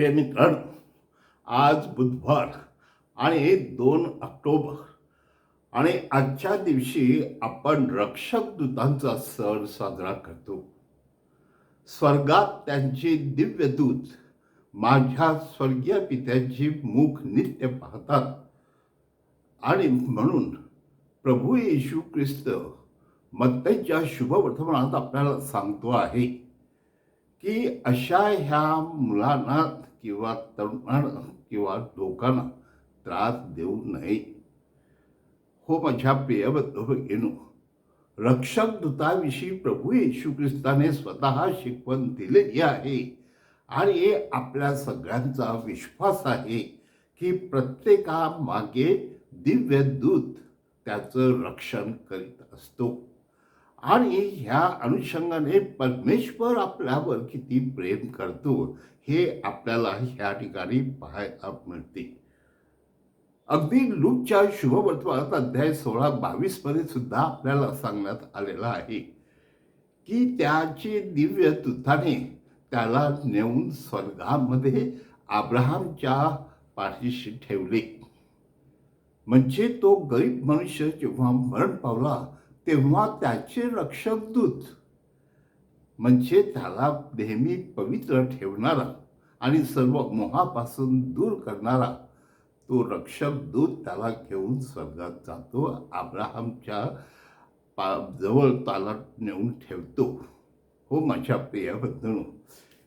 प्रेमित्रण आज बुधवार आणि दोन ऑक्टोबर. आणि आजच्या दिवशी आपण रक्षक दूतांचा सण साजरा करतो. स्वर्गात त्यांचे दिव्य दूत माझ्या स्वर्गीय पित्याची मुख नित्य पाहतात. आणि म्हणून प्रभू येशू ख्रिस्त मत्तच्या शुभवर्तमानात आपल्याला सांगतो आहे की अशा ह्या मुलांना किंवा तरुणांना किंवा लोकांना त्रास देऊ नये. हो माझ्या प्रिय बंधू रक्षक दूताविषयी प्रभू येशू ख्रिस्ताने स्वतः शिकवण दिलेली आहे आणि आपल्या सगळ्यांचा विश्वास आहे की प्रत्येकामागे दिव्य दूत त्याचं रक्षण करीत असतो. आणि ह्या अनुषंगाने परमेश्वर आपल्यावर किती प्रेम करतो हे आपल्याला ह्या ठिकाणी पाहायला मिळते. अगदी लूकच्या शुभवर्तमानात अध्याय सोळा बावीसमध्ये सुद्धा आपल्याला सांगण्यात आलेला आहे की त्याचे दिव्य तुताने त्याला नेऊन स्वर्गामध्ये आब्राहमच्या पाठीशी ठेवले. म्हणजे तो गरीब मनुष्य जेव्हा मरण पावला तेव्हा त्याचे रक्षक दूत म्हणजे त्याला नेहमी पवित्र ठेवणारा आणि सर्व मोहापासून दूर करणारा तो रक्षक दूत त्याला घेऊन स्वर्गात जातो अब्राहमच्या पा जवळ त्याला नेऊन ठेवतो. हो माझ्या प्रिय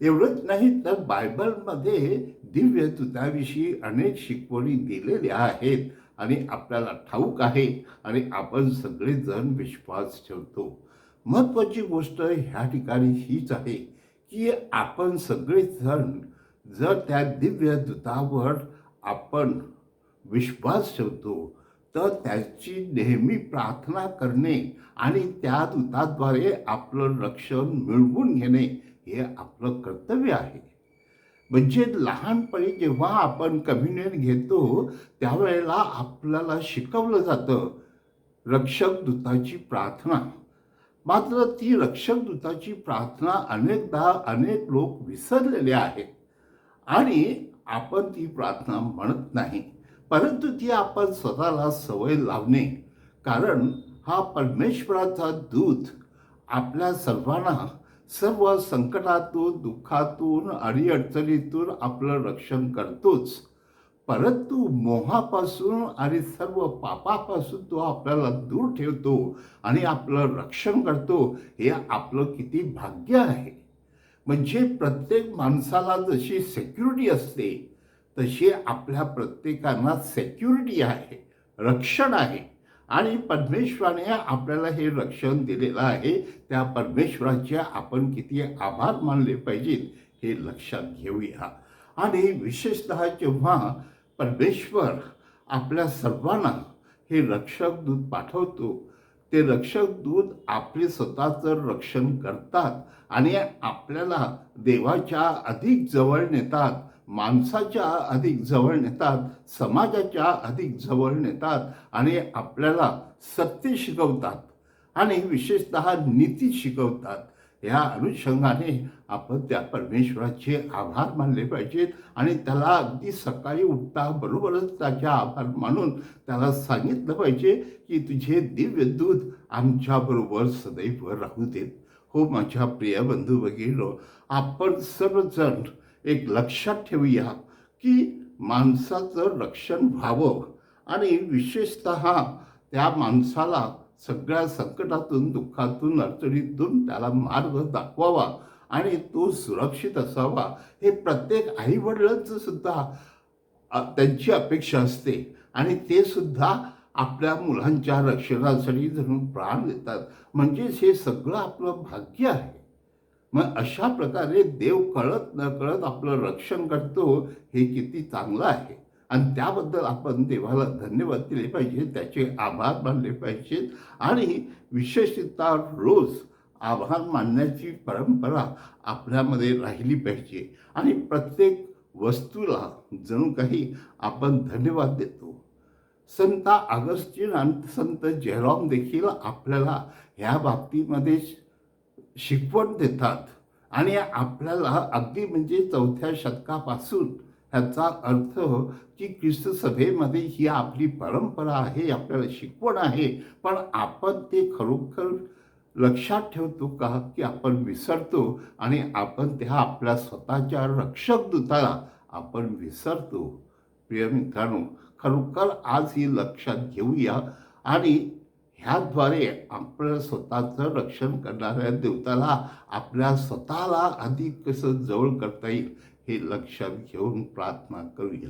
एवढंच नाही तर बायबलमध्ये दिव्य तुताविषयी अनेक शिकवणी दिलेल्या आहेत. आणि आपल्याला ठाऊक आहे आणि आपण सगळेजण विश्वास ठेवतो. महत्त्वाची गोष्ट ह्या ठिकाणी हीच आहे की आपण सगळेजण जर त्या दिव्य दूतावर आपण विश्वास ठेवतो तर त्याची नेहमी प्रार्थना करणे आणि त्या दूताद्वारे आपलं रक्षण मिळवून घेणे हे आपलं कर्तव्य आहे. म्हणजे लहानपणी जेव्हा आपण कम्युनियन घेतो त्यावेळेला आपल्याला शिकवलं जातं रक्षक दूताची प्रार्थना. मात्र ती रक्षक दूताची प्रार्थना अनेकदा अनेक लोक विसरलेले आहेत. आणि आपण ती प्रार्थना म्हणत नाही. परंतु ती आपण स्वतःला सवय लावणे कारण हा परमेश्वराचा दूत आपल्या सर्वांना सर्व संकटातून दुःखातून अडीअडचणीतून आपलं रक्षण करतोच. परंतु मोहापासून आणि सर्व पापापासून तो आपल्याला दूर ठेवतो आणि आपलं रक्षण करतो हे आपलं किती भाग्य आहे. म्हणजे प्रत्येक माणसाला जशी सेक्युरिटी असते तशी आपल्या प्रत्येकांना सेक्युरिटी आहे रक्षण आहे. आणि परमेश्वराने आपल्याला हे रक्षण दिलेलं आहे. त्या परमेश्वराचे आपण किती आभार मानले पाहिजेत हे लक्षात घेऊया. आणि विशेषतः जेव्हा परमेश्वर आपल्या सर्वांना हे रक्षक दूत पाठवतो ते रक्षक दूत आपले स्वतःचं रक्षण करतात आणि आपल्याला देवाच्या अधिक जवळ नेतात. माणसाच्या अधिक जवळ नेतात समाजाच्या अधिक जवळ नेतात आणि आपल्याला सत्य शिकवतात आणि विशेषत नीती शिकवतात. या अनुषंगाने आपण त्या परमेश्वराचे आभार मानले पाहिजेत आणि त्याला अगदी सकाळी उठता बरोबरच त्याचे आभार मानून त्याला सांगितलं पाहिजे की तुझे दिव्य दूत आमच्याबरोबर सदैव राहू देत. हो माझ्या प्रिय बंधू भगिनी आपण सर्वजण एक लक्षात ठेवूया की माणसाचं रक्षण व्हावं आणि विशेषत त्या माणसाला सगळ्या संकटातून दुःखातून अडचणीतून त्याला मार्ग दाखवावा आणि तो सुरक्षित असावा हे प्रत्येक आईवडिलांचं सुद्धा त्यांची अपेक्षा असते. आणि ते सुद्धा आपल्या मुलांच्या रक्षणासाठी जणू प्राण देतात. म्हणजेच हे सगळं आपलं भाग्य आहे. मग अशा प्रकारे देव कळत न कळत आपलं रक्षण करतो हे किती चांगलं आहे. आणि त्याबद्दल आपण देवाला धन्यवाद दिले पाहिजे त्याचे आभार मानले पाहिजेत आणि विशेषतः रोज आभार मानण्याची परंपरा आपल्यामध्ये राहिली पाहिजे. आणि प्रत्येक वस्तूला जणू काही आपण धन्यवाद देतो. संत अगस्टिन आणि संत जेरॉम देखील आपल्याला ह्या बाबतीमध्ये शिकवण देतात आणि आपल्याला अगदी म्हणजे चौथ्या शतकापासून ह्याचा अर्थ की ख्रिस्त सभेमध्ये ही आपली परंपरा आहे आपल्याला शिकवण आहे. पण आपण ते खरोखर लक्षात ठेवतो का? की आपण विसरतो आणि आपण त्या आपल्या स्वतःच्या रक्षक दूताला आपण विसरतो. प्रिय मित्रांनो खरोखर आज ही लक्षात घेऊया आणि ह्याद्वारे आपलं स्वतःचं रक्षण करणाऱ्या देवताला आपल्या स्वतःला अधिक कसं जवळ करता येईल हे लक्षात घेऊन प्रार्थना करूया.